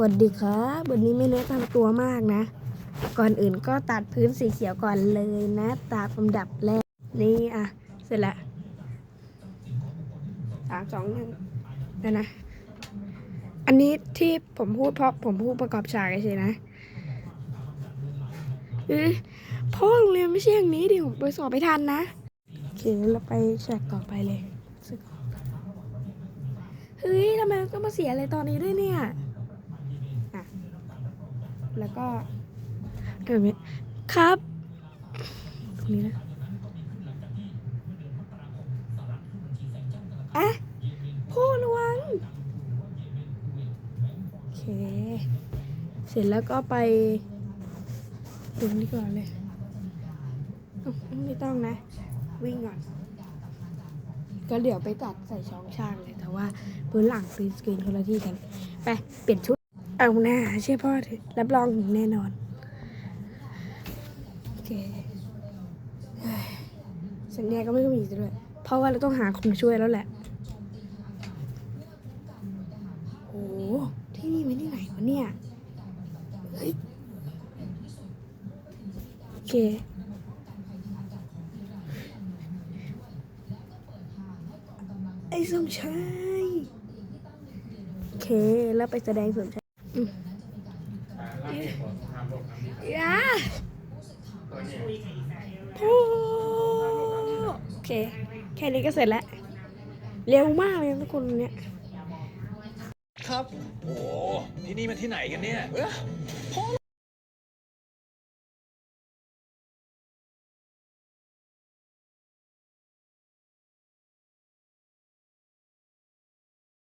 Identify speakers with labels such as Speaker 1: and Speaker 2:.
Speaker 1: วัสดีครับวันนี้ไม่แนะนำตัวมากนะ ก่อนอื่นก็ตัดพื้นสีเขียวก่อนเลยนะตามลำดับแรกนี่อะ เสร็จละสามสองหนึ่งนะนะ อันนี้ที่ผมพูดเพราะผมพูดประกอบฉากเฉยๆนะเอ้ยพ่อโรงเรียนไม่ใช่อย่างนี้ดิผมไปสอบไม่ทันนะโอเคเราไปแฉกต่อไปเลยเฮ้ยทำไมต้องมาเสียอะไรตอนนี้ด้วยเนี่ย แล้วก็เดี๋ยวนี้ครับ ตรงนี้นะอะพ่อระวังโอเค เสร็จแล้วก็ไปตรงนี้ก่อนเลยอ้าวไม่ต้องนะ วิ่งก่อน ก็เดี๋ยวไปตัดใส่ช่องช่างเลย แต่ว่าพื้นหลังฟีสกรีนคนละที่กัน ไป เปลี่ยนชุด เอาหน้าเชื่อพ่อเถอะรับรองถึงแน่นอน โอเคสัญญาก็ไม่มีซะด้วย เพราะว่าเราต้องหาคนมาช่วยแล้วแหละโอ้โหที่นี่มันที่ไหนวะเนี่ยเฮ้ยโอเคไอ้สมชาย โอเค แล้วไปแสดงสมชาย ยาโอ้โอเค แค่นี้ก็เสร็จแล้ว เร็วมากเลยทุกคนเนี่ย
Speaker 2: ครับ โอ้ที่นี่มันที่ไหนกันเนี่ย